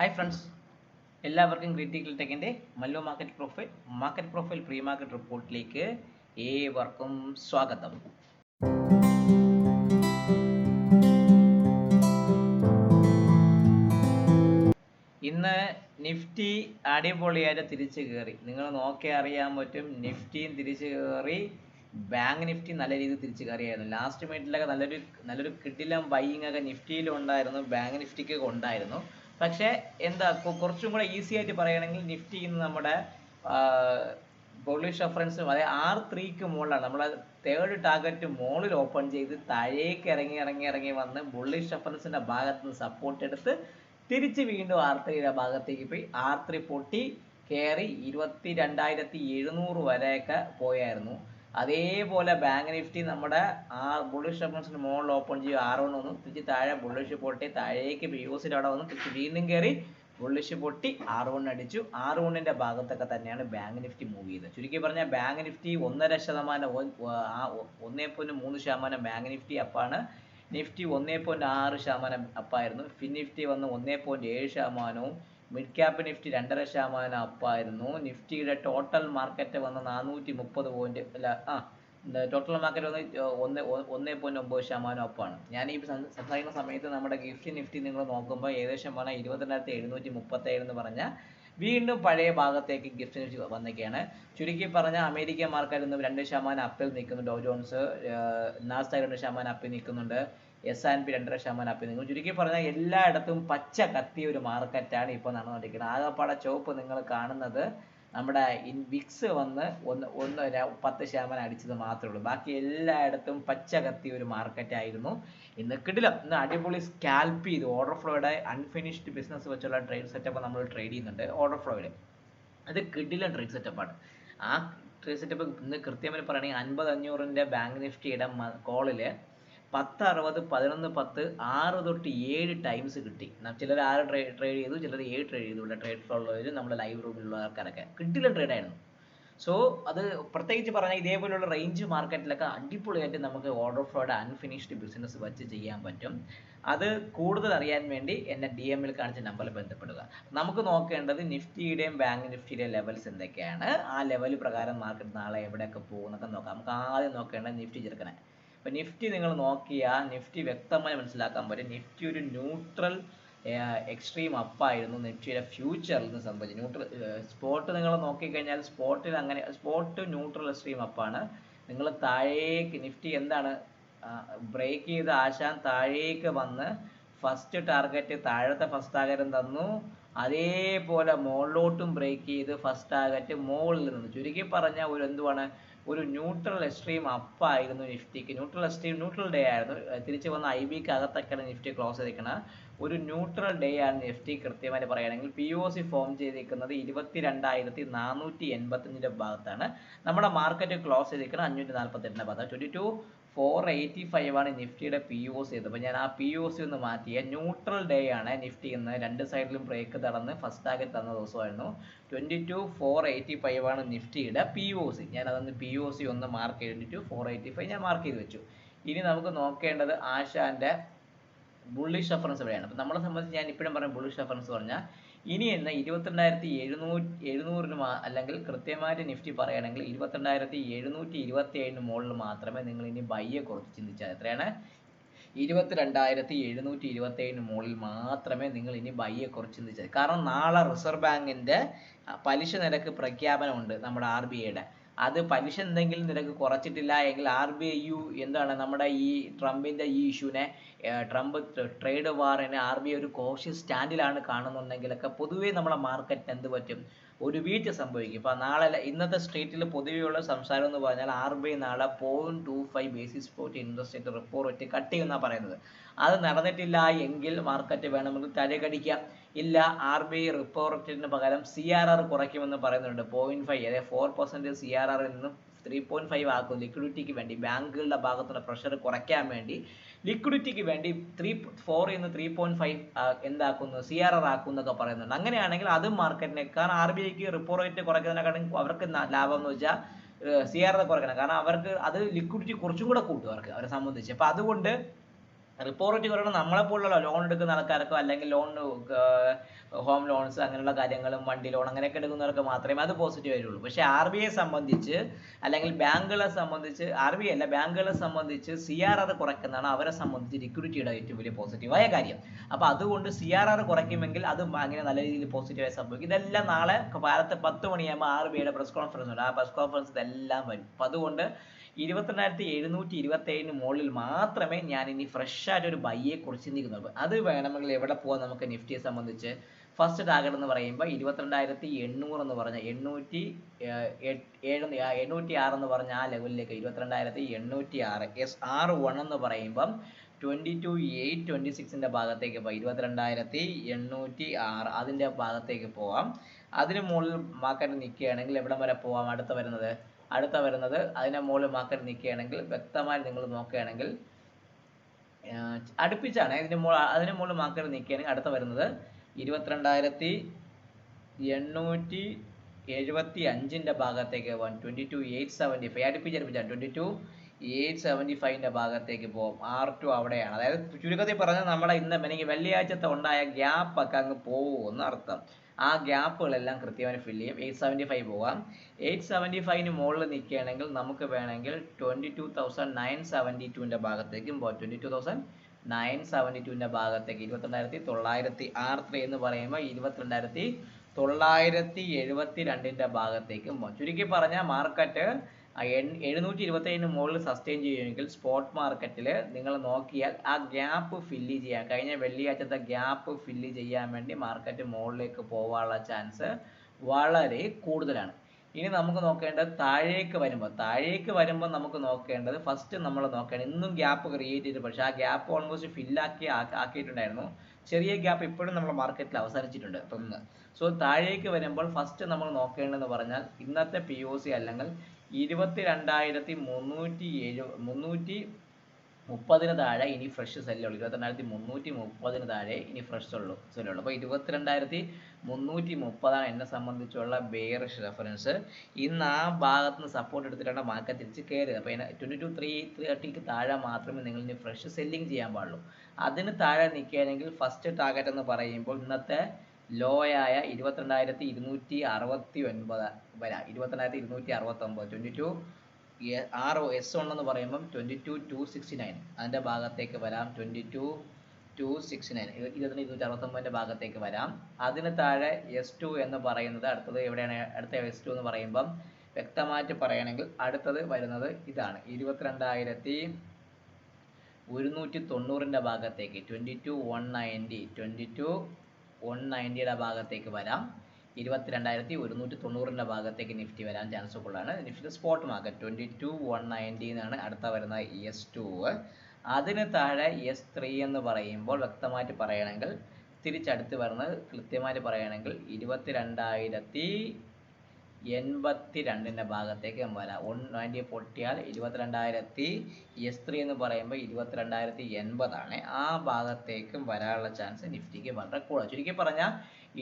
Hi friends എല്ലാവർക്കും critical ടെക്കിന്റെ മല്ലോ market profile market profile pre market റിപ്പോർട്ടിലേക്ക് ഏവർക്കും സ്വാഗതം. ഇന്ന് നിഫ്റ്റി അടിപൊളിയായിട്ട് തിരിച്ചു കയറി നിങ്ങൾ നോക്കി അറിയാൻ പറ്റും നിഫ്റ്റിയും തിരിച്ചു കയറി ബാങ്ക് നിഫ്റ്റി നല്ല രീതിയിൽ തിരിച്ചു കയറിയായിരുന്നു ലാസ്റ്റ് മിനിറ്റിലൊക്കെ നല്ലൊരു നല്ലൊരു കിടിലം ബൈയിങ് ഒക്കെ നിഫ്റ്റിയിലും ഉണ്ടായിരുന്നു ബാങ്ക് നിഫ്റ്റിക്കൊക്കെ ഉണ്ടായിരുന്നു. പക്ഷേ എന്താ കുറച്ചും കൂടെ ഈസി ആയിട്ട് പറയുകയാണെങ്കിൽ നിഫ്റ്റി ഇന്ന് നമ്മുടെ ബുള്ളിഷ് റെഫറൻസ് അതായത് ആർ ത്രീക്ക് മുകളിലാണ്. നമ്മളെ തേർഡ് ടാർഗറ്റ് മുകളിൽ ഓപ്പൺ ചെയ്ത് താഴേക്ക് ഇറങ്ങി ഇറങ്ങി ഇറങ്ങി വന്ന് ബുള്ളിഷ് റെഫറൻസിന്റെ ഭാഗത്ത് നിന്ന് സപ്പോർട്ട് എടുത്ത് തിരിച്ച് വീണ്ടും ആർ ത്രീയുടെ ഭാഗത്തേക്ക് പോയി. ആർ ത്രീ പൊട്ടി കയറി ഇരുപത്തി രണ്ടായിരത്തി എഴുന്നൂറ് വരെയൊക്കെ പോയായിരുന്നു. അതേപോലെ ബാങ്ക് നിഫ്റ്റി നമ്മുടെ ആ ബുള്ളിഷ് റെഫറൻസിന് മുകളിൽ ഓപ്പൺ ചെയ്യും. ആർ വൺ വന്നു തിരിച്ച് താഴെ ബുള്ളിഷ് പൊട്ടി താഴേക്ക് പി അവിടെ വന്നു തിരിച്ച് വീണ്ടും കയറി ബുള്ളിഷ് പൊട്ടി ആർ വൺ അടിച്ചു. ആർ വണ്ണിന്റെ ഭാഗത്തൊക്കെ തന്നെയാണ് ബാങ്ക് നിഫ്റ്റി മൂവ് ചെയ്തത് ചുരുക്കി പറഞ്ഞാൽ ബാങ്ക് നിഫ്റ്റി ഒന്നര ശതമാനം ഒന്നേ പോയിന്റ് മൂന്ന് ശതമാനം ബാങ്ക് നിഫ്റ്റി അപ്പാണ് നിഫ്റ്റി ഒന്നേ പോയിന്റ് ആറ് ശതമാനം അപ്പായിരുന്നു ഫിൻ നിഫ്റ്റി വന്ന് ഒന്നേ പോയിന്റ് ഏഴ് ശതമാനവും മിഡ് ക്യാപ്പ് നിഫ്റ്റി രണ്ടര ശതമാനം അപ്പായിരുന്നു നിഫ്റ്റിയുടെ ടോട്ടൽ മാർക്കറ്റ് വന്ന് നാനൂറ്റി മുപ്പത് പോയിന്റ് അല്ല ആ ടോട്ടൽ മാർക്കറ്റ് വന്ന് ഒന്ന് ഒന്നേ പോയിന്റ് ഒമ്പത് ശതമാനം അപ്പാണ് ഞാൻ ഈ സംസാരിക്കുന്ന സമയത്ത് നമ്മുടെ ഗിഫ്റ്റ് നിഫ്റ്റി നിങ്ങൾ നോക്കുമ്പോൾ ഏകദേശം പറഞ്ഞാൽ ഇരുപത്തിരണ്ടായിരത്തി എഴുന്നൂറ്റി മുപ്പത്തേഴ് എന്ന് പറഞ്ഞാൽ വീണ്ടും പഴയ ഭാഗത്തേക്ക് ഗിഫ്റ്റ് നിഫ്റ്റി വന്നൊക്കെയാണ് ചുരുക്കി പറഞ്ഞാൽ അമേരിക്കൻ മാർക്കറ്റ് ഇന്ന് രണ്ട് ശതമാനം അപ്പിൽ നിൽക്കുന്നു ഡോ ജോൺസ് നാസ്ഡാക്ക് രണ്ട് ശതമാനം അപ്പിൽ നിൽക്കുന്നുണ്ട്. എസ് ആൻഡ് പി രണ്ടര ശതമാനം അപ്പിൽ നിങ്ങൾ ചുരുക്കി പറഞ്ഞാൽ എല്ലായിടത്തും പച്ച കത്തിയ ഒരു മാർക്കറ്റാണ് ഇപ്പോൾ നടന്നുകൊണ്ടിരിക്കുന്നത്. ആകപ്പാടെ ചുവപ്പ് നിങ്ങൾ കാണുന്നത് നമ്മുടെ ഇൻ വിക്സ് വന്ന് ഒന്ന് ഒന്ന് പത്ത് ശതമാനം അടിച്ചത് മാത്രമേ ഉള്ളൂ. ബാക്കി എല്ലായിടത്തും പച്ച കത്തിയ ഒരു മാർക്കറ്റ് ആയിരുന്നു ഇന്ന് കിടിലം. ഇന്ന് അടിപൊളി സ്കാൽപ്പ് ചെയ്ത്. ഓർഡർ ഫ്ലോയുടെ അൺഫിനിഷ്ഡ് ബിസിനസ് വെച്ചുള്ള ട്രേഡ് സെറ്റപ്പ് നമ്മൾ ട്രേഡ് ചെയ്യുന്നുണ്ട്. ഓർഡർ ഫ്ലോയിൽ അത് കിടിലൻ ട്രേഡ് സെറ്റപ്പാണ് ആ ട്രേഡ് സെറ്റപ്പ് ഇന്ന് കൃത്യമായി പറയുകയാണെങ്കിൽ അൻപത് അഞ്ഞൂറിന്റെ ബാങ്ക് നിഫ്റ്റിയുടെ കോളിൽ പത്ത് അറുപത് പതിനൊന്ന് പത്ത് ആറ് തൊട്ട് ഏഴ് ടൈംസ് കിട്ടി. ചിലർ ആറ് ട്രേഡ് ട്രേഡ് ചെയ്തു ചിലർ ഏഴ് ട്രേഡ് ചെയ്തു. ഇവിടെ ട്രേഡ് ഫ്ലോ ഉള്ളവർ നമ്മുടെ ലൈവ് റൂമിലുള്ള ആൾക്കാരൊക്കെ. കിട്ടില്ല ട്രേഡ് ആയിരുന്നു. സോ അത് പ്രത്യേകിച്ച് പറഞ്ഞാൽ ഇതേപോലുള്ള റേഞ്ച് മാർക്കറ്റിലൊക്കെ അടിപൊളിയായിട്ട് നമുക്ക് ഓർഡർ ഫ്ലോയുടെ അൺഫിനിഷ്ഡ് ബിസിനസ് വെച്ച് ചെയ്യാൻ പറ്റും. അത് കൂടുതൽ അറിയാൻ വേണ്ടി എന്നെ ഡി എമ്മിൽ കാണിച്ച നമ്പറിൽ ബന്ധപ്പെടുക. നമുക്ക് നോക്കേണ്ടത് നിഫ്റ്റിയുടെയും ബാങ്ക് നിഫ്റ്റിയുടെയും ലെവൽസ് എന്തൊക്കെയാണ്? ആ ലെവൽ പ്രകാരം മാർക്കറ്റ് നാളെ എവിടെയൊക്കെ പോകുന്നൊക്കെ നോക്കാം. നമുക്ക് ആദ്യം നോക്കേണ്ടത് നിഫ്റ്റി ചെറുക്കനെ. അപ്പോൾ നിഫ്റ്റി നിങ്ങൾ നോക്കിയാൽ നിഫ്റ്റി വ്യക്തമായി മനസ്സിലാക്കാൻ പറ്റും. നിഫ്റ്റി ഒരു ന്യൂട്രൽ എക്സ്ട്രീം അപ്പായിരുന്നു നിഫ്റ്റിയുടെ ഫ്യൂച്ചറിൽ നിന്ന് സംഭവിച്ചത് ന്യൂട്രൽ സ്പോട്ട് നിങ്ങൾ നോക്കിക്കഴിഞ്ഞാൽ സ്പോട്ടിൽ അങ്ങനെ സ്പോട്ട് ന്യൂട്രൽ എക്സ്ട്രീം അപ്പാണ് നിങ്ങൾ താഴേക്ക് നിഫ്റ്റി എന്താണ് ബ്രേക്ക് ചെയ്ത് ആശാൻ താഴേക്ക് വന്ന് ഫസ്റ്റ് ടാർഗറ്റ് താഴത്തെ ഫസ്റ്റ് ടാർഗറ്റ് തന്നു. അതേപോലെ മുകളിലോട്ടും ബ്രേക്ക് ചെയ്ത് ഫസ്റ്റ് ടാർഗറ്റ് മുകളിൽ നിന്ന് ചുരുക്കി പറഞ്ഞാൽ ഒരു എന്തുവാണ് ഒരു ന്യൂട്രൽ എക്സ്ട്രീം അപ്പായിരുന്നു നിഫ്റ്റിക്ക്. ന്യൂട്രൽ എക്സ്ട്രീം ന്യൂട്രൽ ഡേ ആയിരുന്നു. തിരിച്ചു വന്ന ഐ ബിക്ക് അകത്തൊക്കെയാണ് നിഫ്റ്റി ക്ലോസ് ചെയ്തിരിക്കുന്നത് ഒരു ന്യൂട്രൽ ഡേ ആണ് നിഫ്റ്റി കൃത്യമായിട്ട് പറയുകയാണെങ്കിൽ പി ഒ സി ഫോം ചെയ്തിരിക്കുന്നത് ഇരുപത്തി രണ്ടായിരത്തി നാനൂറ്റി എൺപത്തഞ്ചിന്റെ ഭാഗത്താണ്. നമ്മുടെ മാർക്കറ്റ് ക്ലോസ് ചെയ്തിരിക്കുന്നത് അഞ്ഞൂറ്റി നാൽപ്പത്തെട്ടിന്റെ ഭാഗത്ത് twenty two four eighty five ആണ് നിഫ്റ്റിയുടെ പി ഒ സി അപ്പോൾ ഞാൻ ആ പി ഒ സി ഒന്ന് മാറ്റിയ ന്യൂട്രൽ ഡേ ആണ് നിഫ്റ്റി എന്ന് രണ്ട് സൈഡിലും ബ്രേക്ക് തടന്ന് ഫസ്റ്റ് ടാർഗറ്റ് തന്ന ദിവസമായിരുന്നു. Twenty two four eighty five ആണ് നിഫ്റ്റിയുടെ പി ഒ സി ഞാൻ അതൊന്ന് പി ഒ സി ഒന്ന് മാർക്ക് ചെയ്ത് ടു ഫോർ എയ്റ്റി ഫൈവ് ഞാൻ മാർക്ക് ചെയ്ത് വെച്ചു. ഇനി നമുക്ക് നോക്കേണ്ടത് ആശാന്റെ ബുള്ളിഷ് റെഫറൻസ് എവിടെയാണ്? അപ്പോൾ നമ്മളെ സംബന്ധിച്ച് ഞാൻ ഇപ്പോഴും പറഞ്ഞ ബുള്ളിഷ് റെഫറൻസ് പറഞ്ഞാൽ ഇനി എന്ന ഇരുപത്തിരണ്ടായിരത്തി എഴുന്നൂറ്റി എഴുന്നൂറിന് അല്ലെങ്കിൽ കൃത്യമായിട്ട് നിഫ്റ്റി പറയുകയാണെങ്കിൽ ഇരുപത്തിരണ്ടായിരത്തി എഴുന്നൂറ്റി ഇരുപത്തി ഏഴിന് മുകളിൽ മാത്രമേ നിങ്ങൾ ഇനി ബയ്യെ കുറിച്ച് ചിന്തിച്ചാൽ എത്രയാണ്? ഇരുപത്തിരണ്ടായിരത്തി എഴുന്നൂറ്റി ഇരുപത്തി ഏഴിന് മുകളിൽ മാത്രമേ നിങ്ങൾ ഇനി ബയ്യെ കുറിച്ച് ചിന്തിച്ചാൽ കാരണം നാളെ റിസർവ് ബാങ്കിന്റെ പലിശ നിരക്ക് പ്രഖ്യാപനമുണ്ട് നമ്മുടെ ആർ ബി ഐയുടെ അത് പലിശ എന്തെങ്കിലും നിരക്ക് കുറച്ചിട്ടില്ല എങ്കിൽ ആർ ബി ഐ യു എന്താണ് നമ്മുടെ ഈ ട്രംപിന്റെ ഈ ഇഷ്യൂനെ ട്രംപ് ട്രേഡ് വാറിനെ ആർ ബി ഐ ഒരു കോഷ്യസ് സ്റ്റാൻഡിലാണ് കാണുന്നുണ്ടെങ്കിലൊക്കെ പൊതുവേ നമ്മുടെ മാർക്കറ്റിന് എന്ത് പറ്റും? ഒരു വീഴ്ച സംഭവിക്കും. ഇപ്പൊ നാളെ ഇന്നത്തെ സ്ട്രീറ്റിൽ പൊതുവെയുള്ള സംസാരം എന്ന് പറഞ്ഞാൽ ആർ ബി ഐ നാളെ point two five basis point interest rate repo cut ചെയ്യുമെന്നാണ് പറയുന്നത്. അത് നടന്നിട്ടില്ല എങ്കിൽ മാർക്കറ്റ് വേണമെങ്കിൽ തലകടിക്കാം. ഇല്ല ആർ ബി ഐ റിപ്പോ റേറ്റിന് പകരം സി ആർ ആർ കുറയ്ക്കുമെന്ന് പറയുന്നുണ്ട്. പോയിന്റ് ഫൈവ് അതായത് ഫോർ പെർസെന്റ് സി ആർ ആറിൽ നിന്നും ത്രീ പോയിന്റ് ഫൈവ് ആക്കും. ലിക്വിഡിറ്റിക്ക് വേണ്ടി ബാങ്കുകളുടെ ഭാഗത്തുള്ള പ്രഷർ കുറയ്ക്കാൻ വേണ്ടി ലിക്വിഡിറ്റിക്ക് വേണ്ടി ത്രീ ഫോറിൽ നിന്ന് ത്രീ പോയിന്റ് ഫൈവ് എന്താക്കുന്നു സി ആർ ആർ ആക്കും എന്നൊക്കെ പറയുന്നുണ്ട്. അങ്ങനെയാണെങ്കിൽ അതും മാർക്കറ്റിനെ കാരണം ആർ ബി ഐക്ക് റിപ്പോ റേറ്റ് കുറയ്ക്കുന്നതിനെക്കാളും അവർക്ക് ലാഭം എന്ന് വെച്ചാൽ സി ആർ ആർ കുറയ്ക്കണം. കാരണം അവർക്ക് അത് ലിക്വിഡിറ്റി കുറച്ചും കൂടെ കൂട്ടും അവർക്ക് അവരെ സംബന്ധിച്ച്. അപ്പൊ അതുകൊണ്ട് റിപ്പോ കുറയണം നമ്മളെ പോലുള്ള ലോൺ എടുക്കുന്ന ആൾക്കാർക്കോ അല്ലെങ്കിൽ ലോൺ ഹോം ലോൺസ് അങ്ങനെയുള്ള കാര്യങ്ങളും വണ്ടി ലോൺ അങ്ങനെയൊക്കെ എടുക്കുന്നവർക്ക് മാത്രമേ അത് പോസിറ്റീവ് ആയിട്ടുള്ളൂ. പക്ഷേ ആർ ബി ഐയെ സംബന്ധിച്ച് അല്ലെങ്കിൽ ബാങ്കുകളെ സംബന്ധിച്ച് ആർ ബി ഐ അല്ല ബാങ്കുകളെ സംബന്ധിച്ച് സി ആർ ആർ കുറയ്ക്കുന്നതാണ് അവരെ സംബന്ധിച്ച് ലിക്വിഡിറ്റിയുടെ ഏറ്റവും വലിയ പോസിറ്റീവായ കാര്യം. അപ്പോൾ അതുകൊണ്ട് സി ആർ ആർ കുറയ്ക്കുമെങ്കിൽ അത് അങ്ങനെ നല്ല രീതിയിൽ പോസിറ്റീവായി സംഭവിക്കും. ഇതെല്ലാം നാളെ കാലത്ത് പത്ത് മണിയാകുമ്പോൾ ആർ ബി ഐയുടെ പ്രസ് കോൺഫറൻസ് ഉണ്ട്. ആ പ്രസ് കോൺഫറൻസ് ഇതെല്ലാം വരും. അപ്പോൾ അതുകൊണ്ട് ഇരുപത്തിരണ്ടായിരത്തി എഴുന്നൂറ്റി ഇരുപത്തി ഏഴിന് മുകളിൽ മാത്രമേ ഞാൻ ഇനി ഫ്രഷ് ആയിട്ട് ഒരു ബൈയെ കുറിച്ച് ചിന്തിക്കുന്നുള്ളൂ. അത് വേണമെങ്കിൽ എവിടെ പോകാം നമുക്ക് നിഫ്റ്റിയെ സംബന്ധിച്ച്? ഫസ്റ്റ് ടാർഗറ്റ് എന്ന് പറയുമ്പോൾ ഇരുപത്തിരണ്ടായിരത്തി എണ്ണൂറ് എന്ന് പറഞ്ഞ എണ്ണൂറ്റി ഏഴ് എണ്ണൂറ്റി ആറ് എന്ന് പറഞ്ഞ ആ ലെവലിലേക്ക് ഇരുപത്തിരണ്ടായിരത്തി എണ്ണൂറ്റി ആറ് എസ് ആർ വൺ എന്ന് പറയുമ്പം ട്വന്റി ടു എയ്റ്റ് ട്വന്റി സിക്സിന്റെ ഭാഗത്തേക്ക് പോകാം ഇരുപത്തിരണ്ടായിരത്തി എണ്ണൂറ്റി ആറ് അതിന്റെ ഭാഗത്തേക്ക് പോവാം. അതിന് മുകളിൽ മാർക്കറ്റ് നിൽക്കുകയാണെങ്കിൽ എവിടം വരെ പോവാം? അടുത്ത വരുന്നത്? അടുത്ത വരുന്നത് അതിന്റെ മുകളിൽ മാർക്കറ്റ് നിൽക്കുകയാണെങ്കിൽ വ്യക്തമായി നിങ്ങൾ നോക്കുകയാണെങ്കിൽ അടുപ്പിച്ചാണ് ഇതിന് മുകളിൽ അതിന് മുകളിൽ മാർക്കറ്റ് നിൽക്കുകയാണെങ്കിൽ അടുത്ത വരുന്നത് ഇരുപത്തിരണ്ടായിരത്തി എണ്ണൂറ്റി എഴുപത്തി അഞ്ചിന്റെ ഭാഗത്തേക്ക് പോകാൻ twenty two eight seventy five അടുപ്പിച്ച് അടുപ്പിച്ചാണ്. ട്വന്റി ടു എയ്റ്റ് സെവന്റി ഫൈവിന്റെ ഭാഗത്തേക്ക് പോകും ആർ ടു അവിടെയാണ്. അതായത് ചുരുക്കത്തിൽ പറഞ്ഞാൽ നമ്മുടെ ഇന്ന് അല്ലെങ്കിൽ വെള്ളിയാഴ്ചത്തെ ഉണ്ടായ ഗ്യാപ്പൊക്കെ അങ്ങ് പോകുമെന്ന് അർത്ഥം ആ ഗ്യാപ്പുകളെല്ലാം കൃത്യമായി ഫില്ല് ചെയ്യും. എയ്റ്റ് സെവന്റി ഫൈവ് പോകാം എയ്റ്റ് സെവന്റി ഫൈവിന് മുകളിൽ നിൽക്കുകയാണെങ്കിൽ നമുക്ക് വേണമെങ്കിൽ twenty two thousand nine seventy ടുവിന്റെ ഭാഗത്തേക്കും പോകാം twenty two thousand nine seventy ടുവിന്റെ ഭാഗത്തേക്ക് ഇരുപത്തിരണ്ടായിരത്തി തൊള്ളായിരത്തി ആർ ത്രീ എന്ന് പറയുമ്പോൾ ഇരുപത്തിരണ്ടായിരത്തി തൊള്ളായിരത്തി എഴുപത്തി രണ്ടിന്റെ ഭാഗത്തേക്കും പോകാം ചുരുക്കി പറഞ്ഞാൽ മാർക്കറ്റ് എഴുന്നൂറ്റി ഇരുപത്തേഴിന് മുകളിൽ സസ്റ്റെയിൻ ചെയ്യുമെങ്കിൽ സ്പോട്ട് മാർക്കറ്റിൽ നിങ്ങൾ നോക്കിയാൽ ആ ഗ്യാപ്പ് ഫില്ല് ചെയ്യാം. കഴിഞ്ഞ വെള്ളിയാഴ്ചത്തെ ഗ്യാപ്പ് ഫില്ല് ചെയ്യാൻ വേണ്ടി മാർക്കറ്റ് മുകളിലേക്ക് പോകാനുള്ള ചാൻസ് വളരെ കൂടുതലാണ്. ഇനി നമുക്ക് നോക്കേണ്ടത് താഴേക്ക് വരുമ്പോൾ താഴേക്ക് വരുമ്പോൾ നമുക്ക് നോക്കേണ്ടത് ഫസ്റ്റ് നമ്മൾ നോക്കേണ്ടത് ഇന്നും ഗ്യാപ്പ് ക്രിയേറ്റ് ചെയ്തു. പക്ഷേ ആ ഗ്യാപ്പ് ഓൾമോസ്റ്റ് ഫില്ലാക്കി ആക്കിയിട്ടുണ്ടായിരുന്നു. ചെറിയ ഗ്യാപ്പ് ഇപ്പോഴും നമ്മൾ മാർക്കറ്റിൽ അവസാനിച്ചിട്ടുണ്ട് ഇപ്പം സോ താഴേക്ക് വരുമ്പോൾ ഫസ്റ്റ് നമ്മൾ നോക്കേണ്ടതെന്ന് പറഞ്ഞാൽ ഇന്നത്തെ പി ഒ സി അല്ലെങ്കിൽ ഇരുപത്തി രണ്ടായിരത്തി മുന്നൂറ്റി എഴു മുന്നൂറ്റി മുപ്പതിന് താഴെ ഇനി ഫ്രഷ് സെല്ലുള്ളൂ ഇരുപത്തിരണ്ടായിരത്തി മുന്നൂറ്റി മുപ്പതിന് താഴെ ഇനി ഫ്രഷ് ഉള്ളൂ സെല്ലുള്ളൂ അപ്പോൾ ഇരുപത്തിരണ്ടായിരത്തി മുന്നൂറ്റി മുപ്പതാണ് എന്നെ സംബന്ധിച്ചുള്ള ബെയറിഷ് റെഫറൻസ് ഇന്ന് ആ ഭാഗത്ത് നിന്ന് സപ്പോർട്ട് എടുത്തിട്ടാണ് മാർക്കറ്റ് തിരിച്ച് കയറിയത് അപ്പോൾ ട്വന്റി ടു ത്രീ തേർട്ടിക്ക് താഴെ മാത്രമേ നിങ്ങൾ ഇനി ഫ്രഷ് സെല്ലിംഗ് ചെയ്യാൻ പാടുള്ളൂ. അതിന് താഴെ നിൽക്കുകയാണെങ്കിൽ ഫസ്റ്റ് ടാർഗറ്റ് എന്ന് പറയുമ്പോൾ ഇന്നത്തെ ലോ ആയ ഇരുപത്തിരണ്ടായിരത്തി ഇരുന്നൂറ്റി അറുപത്തി ഒൻപത് വര ഇരുപത്തിരണ്ടായിരത്തി ഇരുന്നൂറ്റി അറുപത്തി ഒമ്പത് twenty two R O S one പറയുമ്പം twenty two two sixty nine അതിന്റെ ഭാഗത്തേക്ക് വരാം. Twenty two two sixty nine ഇരുപത്തിരണ്ട് ഇരുന്നൂറ്റി അറുപത്തൊമ്പതിന്റെ ഭാഗത്തേക്ക് വരാം. അതിന് താഴെ എസ് ടു എന്ന് പറയുന്നത് അടുത്തത് എവിടെയാണ്? അടുത്ത എസ് ടു എന്ന് പറയുമ്പം വ്യക്തമായിട്ട് പറയുകയാണെങ്കിൽ അടുത്തത് വരുന്നത് ഇതാണ്. ഇരുപത്തിരണ്ടായിരത്തി ഒരുന്നൂറ്റി തൊണ്ണൂറിന്റെ ഭാഗത്തേക്ക്. Twenty two one ninety twenty two one നയന്റിയുടെ ഭാഗത്തേക്ക് വരാം. ഇരുപത്തിരണ്ടായിരത്തി ഒരുന്നൂറ്റി തൊണ്ണൂറിന്റെ ഭാഗത്തേക്ക് നിഫ്റ്റി വരാൻ ചാൻസ് കൂടുതലാണ് Nifty spot market twenty two one ninety എന്നാണ് അടുത്ത വരുന്ന ഇ എസ് ടു അതിന് താഴെ എസ് ത്രീ എന്ന് പറയുമ്പോൾ വ്യക്തമായിട്ട് പറയുകയാണെങ്കിൽ തിരിച്ചടുത്ത് വരുന്നത് കൃത്യമായിട്ട് പറയുകയാണെങ്കിൽ ഇരുപത്തിരണ്ടായിരത്തി എൺപത്തി രണ്ടിന്റെ ഭാഗത്തേക്ക് വരാം. വൺ നയന്റി പൊട്ടിയാൽ ഇരുപത്തിരണ്ടായിരത്തി എസ് ത്രീ എന്ന് പറയുമ്പോൾ ഇരുപത്തിരണ്ടായിരത്തി എൺപതാണ്. ആ ഭാഗത്തേക്കും വരാനുള്ള ചാൻസ് നിഫ്റ്റിക്ക് വളരെ കൂടുതൽ. ചുരുക്കി പറഞ്ഞാൽ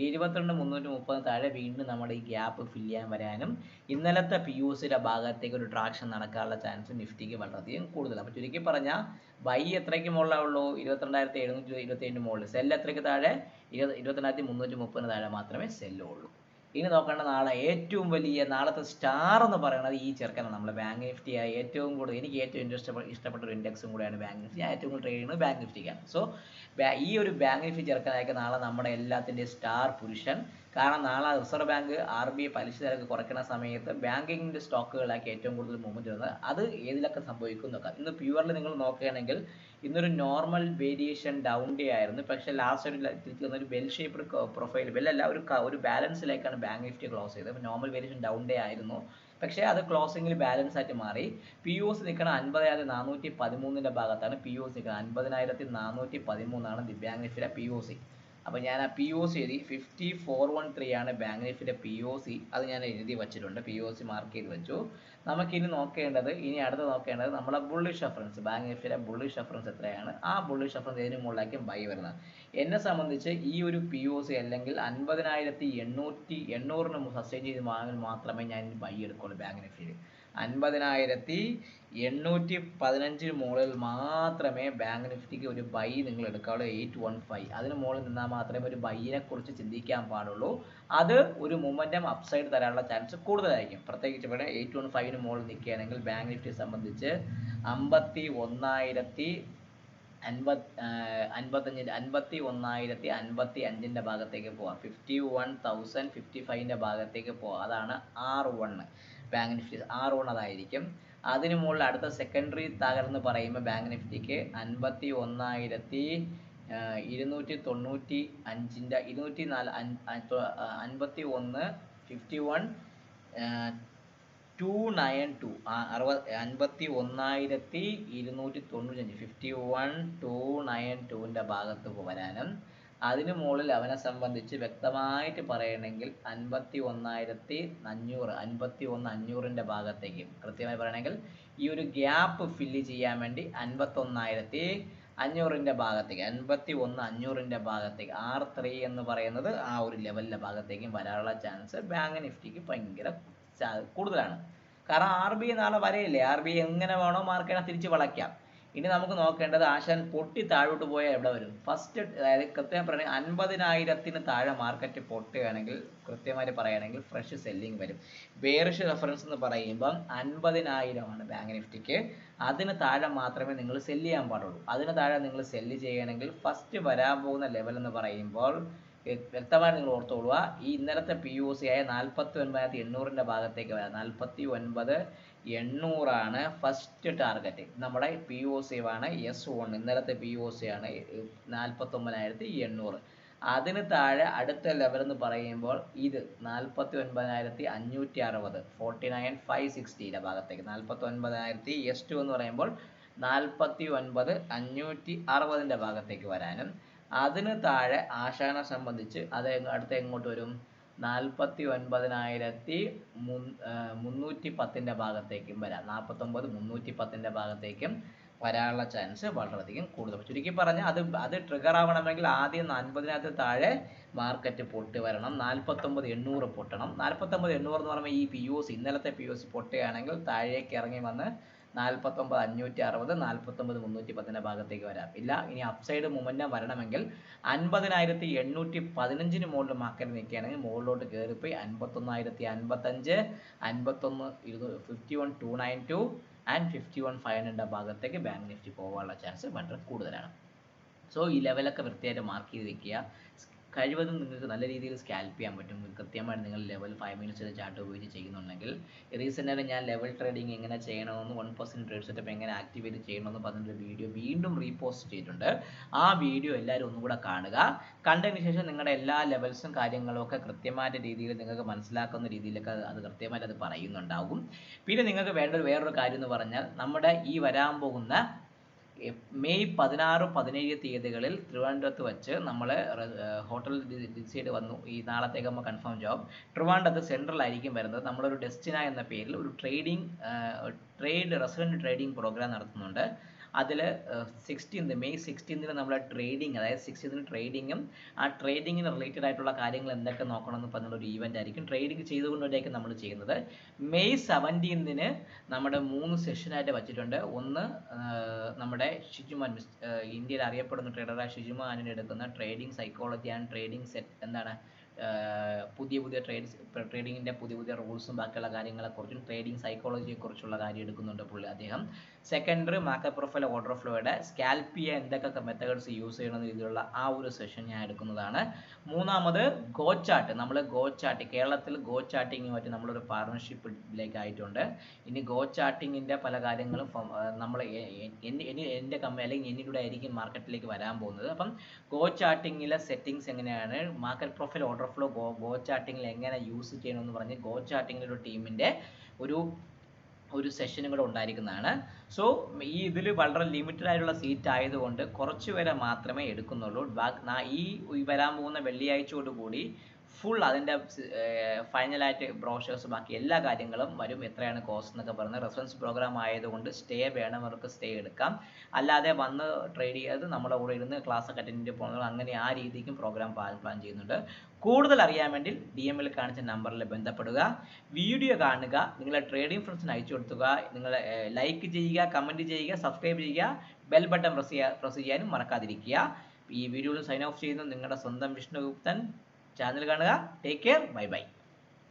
ഇരുപത്തിരണ്ട് മുന്നൂറ്റി മുപ്പത് താഴെ വീണ്ടും നമ്മുടെ ഈ ഗ്യാപ്പ് ഫില്ല് ചെയ്യാൻ വരാനും ഇന്നലത്തെ പി യു സിയുടെ ഭാഗത്തേക്ക് ഒരു ട്രാക്ഷൻ നടക്കാനുള്ള ചാൻസ് നിഫ്റ്റിക്ക് വളരെയധികം കൂടുതൽ അപ്പോൾ ചുരുക്കി പറഞ്ഞാൽ ബൈ എത്രയ്ക്ക് മുകളിലാവുള്ളൂ? ഇരുപത്തിരണ്ടായിരത്തി എഴുന്നൂറ്റി ഇരുപത്തി ഏഴിന് മുകളിൽ. സെൽ എത്രയ്ക്ക് താഴെ? ഇരുപത് ഇരുപത്തിരണ്ടായിരത്തി മുന്നൂറ്റി മുപ്പതിന് താഴെ മാത്രമേ സെല്ലുള്ളൂ ഇനി നോക്കേണ്ട നാളെ ഏറ്റവും വലിയ നാളത്തെ സ്റ്റാർ എന്ന് പറയുന്നത് ഈ ചെറുക്കനാണ്. നമ്മുടെ ബാങ്ക് നിഫ്റ്റി ആയ ഏറ്റവും കൂടുതൽ എനിക്ക് ഏറ്റവും ഇഷ്ടപ്പെട്ട ഇഷ്ടപ്പെട്ട ഒരു ഇൻഡെക്സും കൂടെയാണ് ബാങ്ക് നിഫ്റ്റി ഞാൻ ഏറ്റവും കൂടുതൽ ട്രേഡ് ചെയ്യുന്നത് ബാങ്ക് നിഫ്റ്റിക്കാണ് സോ ഈ ഒരു ബാങ്ക് നിഫ്റ്റി ചെറുക്കനായിരിക്കും നാളെ നമ്മുടെ എല്ലാത്തിന്റെയും സ്റ്റാർ പുരുഷൻ കാരണം നാളെ Reserve Bank R B I പലിശ നിരക്ക് കുറയ്ക്കുന്ന സമയത്ത് ബാങ്കിങ്ങിന്റെ സ്റ്റോക്കുകളാക്കി ഏറ്റവും കൂടുതൽ മൂവ്മെന്റ് വരുന്നത് അത് ഏതിലൊക്കെ സംഭവിക്കും നോക്കാം ഇന്ന് പ്യുവർലി നിങ്ങൾ നോക്കുകയാണെങ്കിൽ ഇന്നൊരു നോർമൽ വേരിയേഷൻ ഡൗൺ ഡേ ആയിരുന്നു. പക്ഷേ ലാസ്റ്റ് ഒരു തിരിച്ച് ബെൽ ഷേപ്ഡ് പ്രൊഫൈൽ ബെല്ലല്ല ഒരു ഒരു ബാലൻസിലേക്കാണ് ബാങ്ക് നിഫ്റ്റി ക്ലോസ് ചെയ്തത്. നോർമൽ വേരിയേഷൻ ഡൗൺ ഡേ ആയിരുന്നു. പക്ഷേ അത് ക്ലോസിംഗിൽ ബാലൻസ് ആയിട്ട് മാറി. പി യു എസ് നിൽക്കുന്ന അൻപതിനായിരത്തി നാനൂറ്റി പതിമൂന്നിന്റെ ഭാഗത്താണ് പി യു എസ് നിൽക്കുന്നത് അൻപതിനായിരത്തി നാനൂറ്റി പതിമൂന്നാണ് ദി ബാങ്ക് നിഫ്റ്റിയുടെ പി യു സി അപ്പോൾ ഞാൻ ആ പി ഒ സി എഴുതി ഫിഫ്റ്റി ഫോർ വൺ ത്രീ ആണ് ബാങ്ക് നിഫ്റ്റിന്റെ പി ഒ സി അത് ഞാൻ എഴുതി വെച്ചിട്ടുണ്ട്. പി ഒ സി മാർക്ക് ചെയ്ത് വെച്ചു. നമുക്കിനി നോക്കേണ്ടത് ഇനി അടുത്ത് നോക്കേണ്ടത് നമ്മുടെ ബുള്ളിഷ് റഫറൻസ് ബാങ്ക് നിഫ്റ്റിയുടെ ബുള്ളിഷ് റഫറൻസ് എത്രയാണ്? ആ ബുള്ളിഷ് റഫറൻസ് ഇതിന് മുകളിലേക്കും ബൈ വരുന്നത്. എന്നെ സംബന്ധിച്ച് ഈ ഒരു പി ഒ സി അല്ലെങ്കിൽ അൻപതിനായിരത്തി എണ്ണൂറ്റി എണ്ണൂറിന് സസ്റ്റെയിൻ ചെയ്ത് വാങ്ങാൻ മാത്രമേ ഞാൻ ബൈ എടുക്കുള്ളൂ ബാങ്ക് നിഫ്റ്റിയിൽ അൻപതിനായിരത്തി എണ്ണൂറ്റി പതിനഞ്ചിന് മുകളിൽ മാത്രമേ ബാങ്ക് നിഫ്റ്റിക്ക് ഒരു ബൈ നിങ്ങൾ എടുക്കാവുള്ളൂ. എയ്റ്റ് വൺ ഫൈവ് അതിന് മുകളിൽ നിന്നാൽ മാത്രമേ ഒരു ബൈനെ കുറിച്ച് ചിന്തിക്കാൻ പാടുള്ളൂ. അത് ഒരു മൊമെന്റം അപ്സൈഡ് തരാനുള്ള ചാൻസ് കൂടുതലായിരിക്കും. പ്രത്യേകിച്ച് ഇവിടെ എയ്റ്റ് വൺ ഫൈവിന് മുകളിൽ നിൽക്കുകയാണെങ്കിൽ ബാങ്ക് നിഫ്റ്റി സംബന്ധിച്ച് അമ്പത്തി ഒന്നായിരത്തി അൻപത് അൻപത്തഞ്ചിന്റെ അൻപത്തി ഒന്നായിരത്തി അൻപത്തി അഞ്ചിന്റെ ഭാഗത്തേക്ക് പോവാം. ഫിഫ്റ്റി വൺ തൗസൻഡ് ഫിഫ്റ്റി ഫൈവിന്റെ ഭാഗത്തേക്ക് പോവാം. അതാണ് ആർ വണ്ണ് ബാങ്ക് നിഫ്റ്റി ആറ് ഉള്ളതായിരിക്കും അതിന് മുകളിൽ അടുത്ത സെക്കൻഡറി തകർന്ന് പറയുമ്പോൾ ബാങ്ക് നിഫ്റ്റിക്ക് അൻപത്തി ഒന്നായിരത്തി ഇരുന്നൂറ്റി തൊണ്ണൂറ്റി അഞ്ചിന്റെ ഇരുന്നൂറ്റി നാല് അൻപത്തി ഒന്ന് fifty one two nine two അറുപത് അൻപത്തി ഒന്നായിരത്തി ഇരുന്നൂറ്റി തൊണ്ണൂറ്റഞ്ച് ഫിഫ്റ്റി വൺ ടു നയൻ ടുവിന്റെ ഭാഗത്ത് വരാനും അതിന് മുകളിൽ അവനെ സംബന്ധിച്ച് വ്യക്തമായിട്ട് പറയണമെങ്കിൽ അൻപത്തി ഒന്നായിരത്തി അഞ്ഞൂറ് അൻപത്തി ഒന്ന് അഞ്ഞൂറിന്റെ ഭാഗത്തേക്ക്. കൃത്യമായി പറയണമെങ്കിൽ ഈ ഒരു ഗ്യാപ്പ് ഫില്ല് ചെയ്യാൻ വേണ്ടി അൻപത്തൊന്നായിരത്തി അഞ്ഞൂറിന്റെ ഭാഗത്തേക്ക് അൻപത്തി ഒന്ന് അഞ്ഞൂറിന്റെ ഭാഗത്തേക്ക് ആർ ത്രീ എന്ന് പറയുന്നത് ആ ഒരു ലെവലിന്റെ ഭാഗത്തേക്കും വരാനുള്ള ചാൻസ് ബാങ്ക് നിഫ്റ്റിക്ക് ഭയങ്കര കൂടുതലാണ്. കാരണം ആർ ബി നാളെ വരെയില്ലേ? ആർ ബി എങ്ങനെ വേണോ മാർക്കറ്റിനെ തിരിച്ച് വളയ്ക്കാം. ഇനി നമുക്ക് നോക്കേണ്ടത് ആശാൻ പൊട്ടി താഴോട്ട് പോയാൽ എവിടെ വരും? ഫസ്റ്റ് അതായത് കൃത്യം പറയുകയാണെങ്കിൽ അൻപതിനായിരത്തിന് താഴെ മാർക്കറ്റ് പൊട്ടുകയാണെങ്കിൽ കൃത്യമായിട്ട് പറയുകയാണെങ്കിൽ ഫ്രഷ് സെല്ലിംഗ് വരും. ബേറിഷ് റെഫറൻസ് എന്ന് പറയുമ്പം അൻപതിനായിരമാണ് ബാങ്ക് നിഫ്റ്റിക്ക് അതിന് താഴെ മാത്രമേ നിങ്ങൾ സെല്ല് ചെയ്യാൻ പാടുള്ളൂ. അതിന് താഴെ നിങ്ങൾ സെല്ല് ചെയ്യണമെങ്കിൽ ഫസ്റ്റ് വരാൻ പോകുന്ന ലെവൽ എന്ന് പറയുമ്പോൾ വ്യക്തമായി നിങ്ങൾ ഓർത്തോളുക ഈ ഇന്നലത്തെ പി യു സി ആയ നാൽപ്പത്തി ഒൻപതിനായിരത്തി എണ്ണൂറിന്റെ ഭാഗത്തേക്ക് വരാം. നാൽപ്പത്തി ഒൻപത് എണ്ണൂറാണ് ഫസ്റ്റ് ടാർഗറ്റ് നമ്മുടെ പി ഒ സി ആണ് എസ് വൺ ഇന്നലത്തെ പി ഒ സി ആണ് നാൽപ്പത്തൊമ്പതിനായിരത്തി എണ്ണൂറ്. അതിന് താഴെ അടുത്ത ലെവൽ എന്ന് പറയുമ്പോൾ ഇത് നാൽപ്പത്തി ഒൻപതിനായിരത്തി അഞ്ഞൂറ്റി അറുപത്. ഫോർട്ടി നയൻ ഫൈവ് സിക്സ്റ്റിയുടെ ഭാഗത്തേക്ക്. നാൽപ്പത്തി ഒൻപതിനായിരത്തി എസ് ടു എന്ന് പറയുമ്പോൾ നാൽപ്പത്തി ഒൻപത് അഞ്ഞൂറ്റി അറുപതിന്റെ ഭാഗത്തേക്ക് വരാനും. അതിന് താഴെ ആശാനെ സംബന്ധിച്ച് അത് അടുത്ത എങ്ങോട്ട് വരും? നാൽപ്പത്തി ഒൻപതിനായിരത്തി മുന്നൂറ്റി പത്തിന്റെ ഭാഗത്തേക്കും വരാം. നാൽപ്പത്തൊമ്പത് മുന്നൂറ്റി പത്തിന്റെ ഭാഗത്തേക്കും വരാനുള്ള ചാൻസ് വളരെയധികം കൂടുതൽ. ചുരുക്കി പറഞ്ഞാൽ അത് അത് ട്രിഗർ ആവണമെങ്കിൽ ആദ്യം അൻപതിനകത്ത് താഴെ മാർക്കറ്റ് പൊട്ടി വരണം. നാൽപ്പത്തൊമ്പത് എണ്ണൂറ് പൊട്ടണം. നാൽപ്പത്തൊമ്പത് എണ്ണൂറ് എന്ന് പറയുമ്പോൾ ഈ പി യു സി ഇന്നലത്തെ പി യു സി പൊട്ടുകയാണെങ്കിൽ താഴേക്ക് ഇറങ്ങി വന്ന് നാൽപ്പത്തൊമ്പത് അഞ്ഞൂറ്റി അറുപത് നാൽപ്പത്തൊമ്പത് മുന്നൂറ്റി പത്തിന്റെ ഭാഗത്തേക്ക് വരാം. ഇല്ല ഇനി അപ്സൈഡ് മൊമെന്റം വരണമെങ്കിൽ അൻപതിനായിരത്തി എണ്ണൂറ്റി പതിനഞ്ചിന് മുകളിൽ മാർക്കറ്റ് നിൽക്കുകയാണെങ്കിൽ മുകളിലോട്ട് കയറിപ്പോയി അൻപത്തൊന്നായിരത്തി അൻപത്തഞ്ച് അൻപത്തൊന്ന് ഇരുന്നൂറ് fifty one two nine two and fifty one five hundred ഭാഗത്തേക്ക് ബാങ്ക് നിഫ്റ്റി പോകാനുള്ള ചാൻസ് വളരെ കൂടുതലാണ്. സോ ഈ ലെവലൊക്കെ വൃത്തിയായിട്ട് മാർക്ക് ചെയ്ത് വെക്കുക കഴിവതും നിങ്ങൾക്ക് നല്ല രീതിയിൽ സ്കാൽപ്പ് ചെയ്യാൻ പറ്റും. കൃത്യമായിട്ട് നിങ്ങൾ ലെവൽ ഫൈവ് മിനിറ്റ്സ് ചാർട്ട് ഉപയോഗിച്ച് ചെയ്യുന്നുണ്ടെങ്കിൽ റീസെന്റായിട്ട് ഞാൻ ലെവൽ ട്രേഡിംഗ് എങ്ങനെ ചെയ്യണമെന്ന് വൺ പെർസെന്റ് ട്രേഡ് സെറ്റപ്പ് എങ്ങനെ ആക്ടിവേറ്റ് ചെയ്യണമെന്ന് പറഞ്ഞൊരു വീഡിയോ വീണ്ടും റീപോസ്റ്റ് ചെയ്തിട്ടുണ്ട്. ആ വീഡിയോ എല്ലാവരും ഒന്നും കൂടെ കാണുക. കണ്ടതിന് ശേഷം നിങ്ങളുടെ എല്ലാ ലെവൽസും കാര്യങ്ങളും ഒക്കെ കൃത്യമായിട്ട് രീതിയിൽ നിങ്ങൾക്ക് മനസ്സിലാക്കുന്ന രീതിയിലൊക്കെ അത് കൃത്യമായിട്ട് അത് പറയുന്നുണ്ടാകും. പിന്നെ നിങ്ങൾക്ക് വേണ്ട വേറൊരു കാര്യം എന്ന് പറഞ്ഞാൽ നമ്മുടെ ഈ വരാൻ പോകുന്ന മെയ് പതിനാറ് പതിനേഴ് തീയതികളിൽ തിരുവനന്തപുരത്ത് വെച്ച് നമ്മൾ ഹോട്ടൽ ഡിസൈഡ് വന്നു. ഈ നാളത്തേക്ക് നമ്മൾ കൺഫേം ജോബ് സെൻട്രൽ ആയിരിക്കും വരുന്നത്. നമ്മളൊരു ഡെസ്റ്റിന എന്ന പേരിൽ ഒരു trading trade resident trading program നടത്തുന്നുണ്ട്. അതിൽ സിക്സ്റ്റീൻത് മെയ് സിക്സ്റ്റീൻതിന് നമ്മൾ ട്രേഡിംഗ് അതായത് സിക്സ്റ്റീൻതിന് ട്രേഡിങ്ങും ആ ട്രേഡിങ്ങിന് റിലേറ്റഡ് ആയിട്ടുള്ള കാര്യങ്ങൾ എന്തൊക്കെ നോക്കണം എന്ന് പറഞ്ഞുള്ള ഒരു ഇവന്റ് ആയിരിക്കും ട്രേഡിംഗ് ചെയ്തുകൊണ്ടായിരിക്കും നമ്മൾ ചെയ്യുന്നത്. മെയ് സെവന്റീൻതിന് നമ്മുടെ മൂന്ന് സെഷനായിട്ട് വച്ചിട്ടുണ്ട്. ഒന്ന് നമ്മുടെ ഷിജുമാൻ ഇന്ത്യയിൽ അറിയപ്പെടുന്ന ട്രേഡറായ ഷിജുമാനിന് എടുക്കുന്ന trading psychology and trading set എന്താണ്? പുതിയ പുതിയ ട്രേഡ്സ് ട്രേഡിങ്ങിന്റെ പുതിയ പുതിയ റൂൾസും ബാക്കിയുള്ള കാര്യങ്ങളെക്കുറിച്ചും ട്രേഡിംഗ് സൈക്കോളജിയെക്കുറിച്ചുള്ള കാര്യം എടുക്കുന്നുണ്ട് പുള്ളി അദ്ദേഹം. സെക്കൻഡറി മാർക്കറ്റ് പ്രൊഫൈൽ ഓർഡർ ഫ്ലോയുടെ സ്കാൽപ്പ് എന്തൊക്കെ മെത്തേഡ്സ് യൂസ് ചെയ്യണം രീതിയിലുള്ള ആ ഒരു സെഷൻ ഞാൻ എടുക്കുന്നതാണ്. മൂന്നാമത് ഗോ ചാർട്ട് നമ്മൾ ഗോ ചാർട്ട് കേരളത്തിൽ ഗോ പറ്റി നമ്മളൊരു പാർട്ണർഷിപ്പിലേക്ക് ആയിട്ടുണ്ട്. ഇനി ഗോ ചാർട്ടിങ്ങിന്റെ പല കാര്യങ്ങളും നമ്മൾ എന്റെ കമ്പനി അല്ലെങ്കിൽ എന്നിലൂടെ ആയിരിക്കും മാർക്കറ്റിലേക്ക് വരാൻ പോകുന്നത്. അപ്പം ഗോ ചാർട്ടിങ്ങിലെ സെറ്റിങ്സ് എങ്ങനെയാണ്? Market profile order flow go go എങ്ങനെ യൂസ് ചെയ്യണമെന്ന് പറഞ്ഞ് ഗോ ഒരു ടീമിന്റെ ഒരു ഒരു സെഷനും കൂടെ ഉണ്ടായിരിക്കുന്നതാണ്. സോ ഈ ഇതിൽ വളരെ ലിമിറ്റഡ് ആയിട്ടുള്ള സീറ്റ് ആയതുകൊണ്ട് കുറച്ച് പേരെ മാത്രമേ എടുക്കുന്നുള്ളൂ. ഈ വരാൻ പോകുന്ന വെള്ളിയാഴ്ചയോട് കൂടി ഫുൾ അതിന്റെ ഫൈനലായിട്ട് ബ്രോഷേഴ്സ് ബാക്കി എല്ലാ കാര്യങ്ങളും വരും. എത്രയാണ് കോസ്റ്റ് എന്നൊക്കെ പറഞ്ഞ് റെഫറൻസ് പ്രോഗ്രാം ആയതുകൊണ്ട് സ്റ്റേ വേണവർക്ക് സ്റ്റേ എടുക്കാം. അല്ലാതെ വന്ന് ട്രേഡ് ചെയ്ത് നമ്മുടെ കൂടെ ഇരുന്ന് ക്ലാസ് ഒക്കെ അറ്റൻഡ് പോകുന്നത് അങ്ങനെ ആ രീതിക്കും പ്രോഗ്രാം പ്ലാൻ ചെയ്യുന്നുണ്ട്. കൂടുതൽ അറിയാൻ വേണ്ടി ഡി എമ്മിൽ കാണിച്ച നമ്പറിൽ ബന്ധപ്പെടുക. വീഡിയോ കാണുക. നിങ്ങളെ ട്രേഡിംഗ് ഫ്രണ്ട്സിന് അയച്ചു കൊടുക്കുക നിങ്ങൾ ലൈക്ക് ചെയ്യുക കമന്റ് ചെയ്യുക സബ്സ്ക്രൈബ് ചെയ്യുക ബെൽ ബട്ടൺ പ്രസ് ചെയ്യുക പ്രസ് ചെയ്യാനും മറക്കാതിരിക്കുക. ഈ വീഡിയോയിൽ സൈൻ ഓഫ് ചെയ്യുന്നു നിങ്ങളുടെ സ്വന്തം വിഷ്ണുഗുപ്തൻ ചാനൽ കാണുക. Take care bye bye